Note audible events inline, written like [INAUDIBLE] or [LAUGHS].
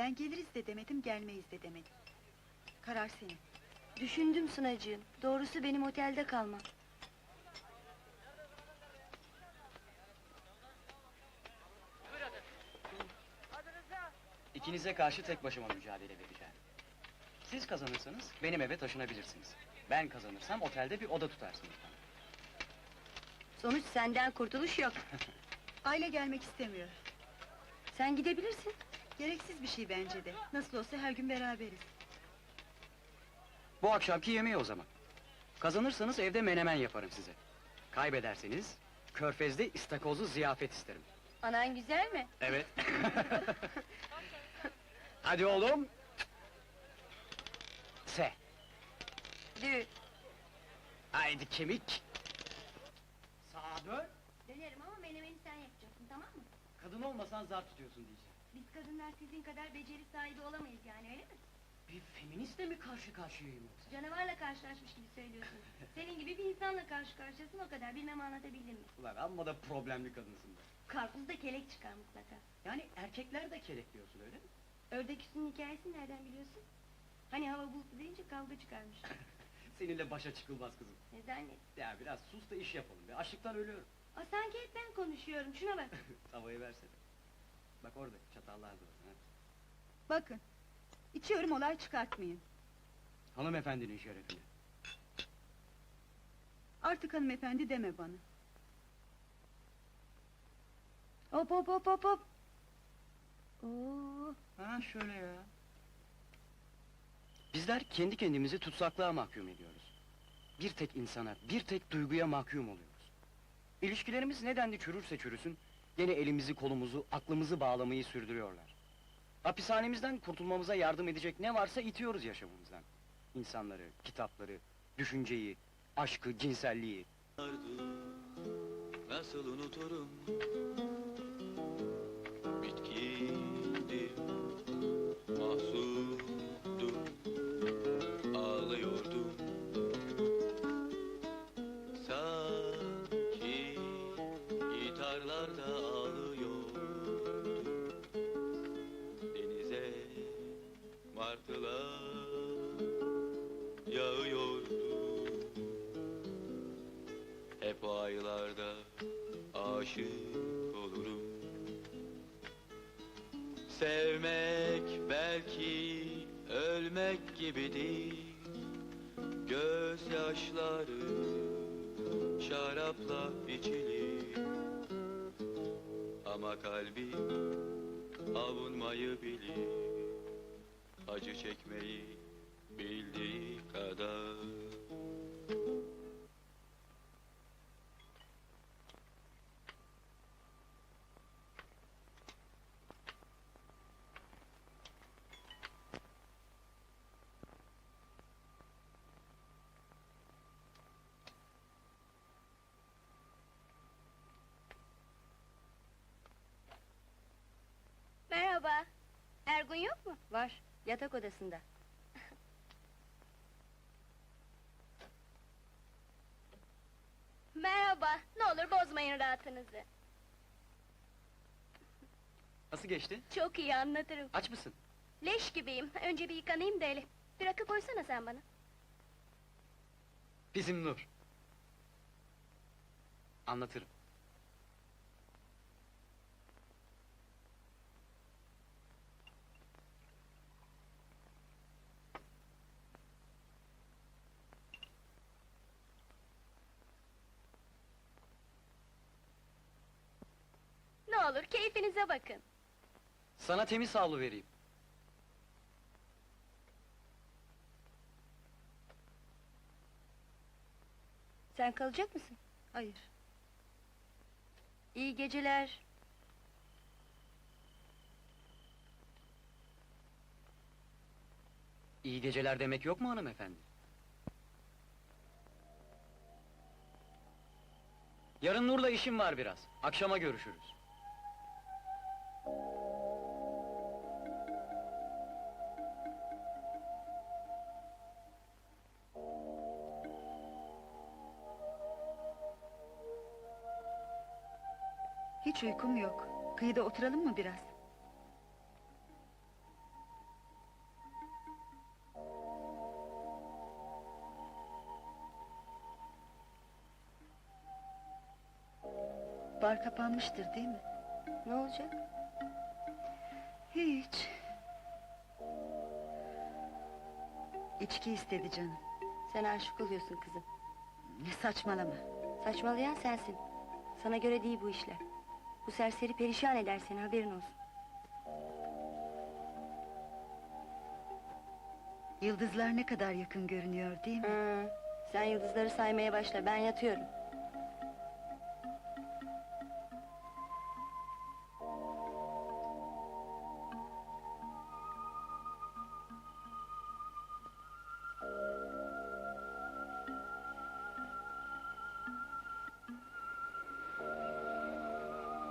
Ben geliriz de demedim, gelmeyiz de demedim. Karar senin. Düşündüm Sunacığım. Doğrusu benim otelde kalmam. İkinize karşı tek başıma mücadele vereceğim. Siz kazanırsanız benim eve taşınabilirsiniz. Ben kazanırsam otelde bir oda tutarsınız bana. Sonuç senden kurtuluş yok. [LAUGHS] Aile gelmek istemiyor. Sen gidebilirsin. Gereksiz bir şey bence de. Nasıl olsa her gün beraberiz. Bu akşamki yemeği o zaman. Kazanırsanız evde menemen yaparım size. Kaybederseniz körfezde istakozlu ziyafet isterim. Anan güzel mi? Evet. [LAUGHS] Hadi oğlum. Se. Dü. Haydi kemik. Sağa dön. Dönerim ama menemeni sen yapacaksın tamam mı? Kadın olmasan zar tutuyorsun diyeceğim. Biz kadınlar sizin kadar beceri sahibi olamayız yani öyle mi? Bir feministle mi karşı karşıyayım yoksa? Canavarla karşılaşmış gibi söylüyorsun. [LAUGHS] Senin gibi bir insanla karşı karşıyasın o kadar bilmem anlatabildim mi? Ulan amma da problemli kadınsın be. Karpuzda kelek çıkar mutlaka. Yani erkekler de kelek diyorsun öyle mi? Ördek üstünün hikayesini nereden biliyorsun? Hani hava bulutlu deyince kavga çıkarmış. [LAUGHS] Seninle başa çıkılmaz kızım. ne zannet? Ya biraz sus da iş yapalım be. Açlıktan ölüyorum. Aa, sanki hep ben konuşuyorum şuna bak. [LAUGHS] Tavayı versene. Bak orada çatallar. Ha. Bakın, içiyorum olay çıkartmayın. Hanımefendinin şerefine. Artık hanımefendi deme bana. Hop hop hop hop hop. Oo, Ha şöyle ya. Bizler kendi kendimizi tutsaklığa mahkum ediyoruz. Bir tek insana, bir tek duyguya mahkum oluyoruz. İlişkilerimiz nedenli çürürse çürüsün, gene elimizi kolumuzu, aklımızı bağlamayı sürdürüyorlar. Hapishanemizden kurtulmamıza yardım edecek ne varsa itiyoruz yaşamımızdan. İnsanları, kitapları, düşünceyi, aşkı, cinselliği. Nasıl unuturum Gitarlarda ağlıyordu Denize Martılar Yağıyordu. Hep o aylarda aşık olurum. Sevmek belki ölmek gibidir. Gözyaşları şarapla içilir Ama kalbim avunmayı bilir. Acı çekmeyi bildiği kadar Merhaba. Ergun yok mu? Var. Yatak odasında. Merhaba. Ne olur bozmayın rahatınızı. Nasıl geçti? Çok iyi anlatırım. Aç mısın? Leş gibiyim. Önce bir yıkanayım da hele. Bir rakı koysana sen bana. Bizim Nur. Anlatırım. Olur keyfinize bakın. Sana temiz havlu vereyim. Sen kalacak mısın? Hayır. İyi geceler. İyi geceler demek yok mu hanımefendi? Yarın Nur'la işim var biraz. Akşama görüşürüz. Hiç uykum yok. Kıyıda oturalım mı biraz? Bar kapanmıştır değil mi? Ne olacak? Hiç. İçki istedi canım. Sen aşık oluyorsun kızım. Ne saçmalama. Saçmalayan sensin. Sana göre değil bu işler. Bu serseri perişan eder seni haberin olsun. Yıldızlar ne kadar yakın görünüyor değil mi? Hı, sen yıldızları saymaya başla ben yatıyorum.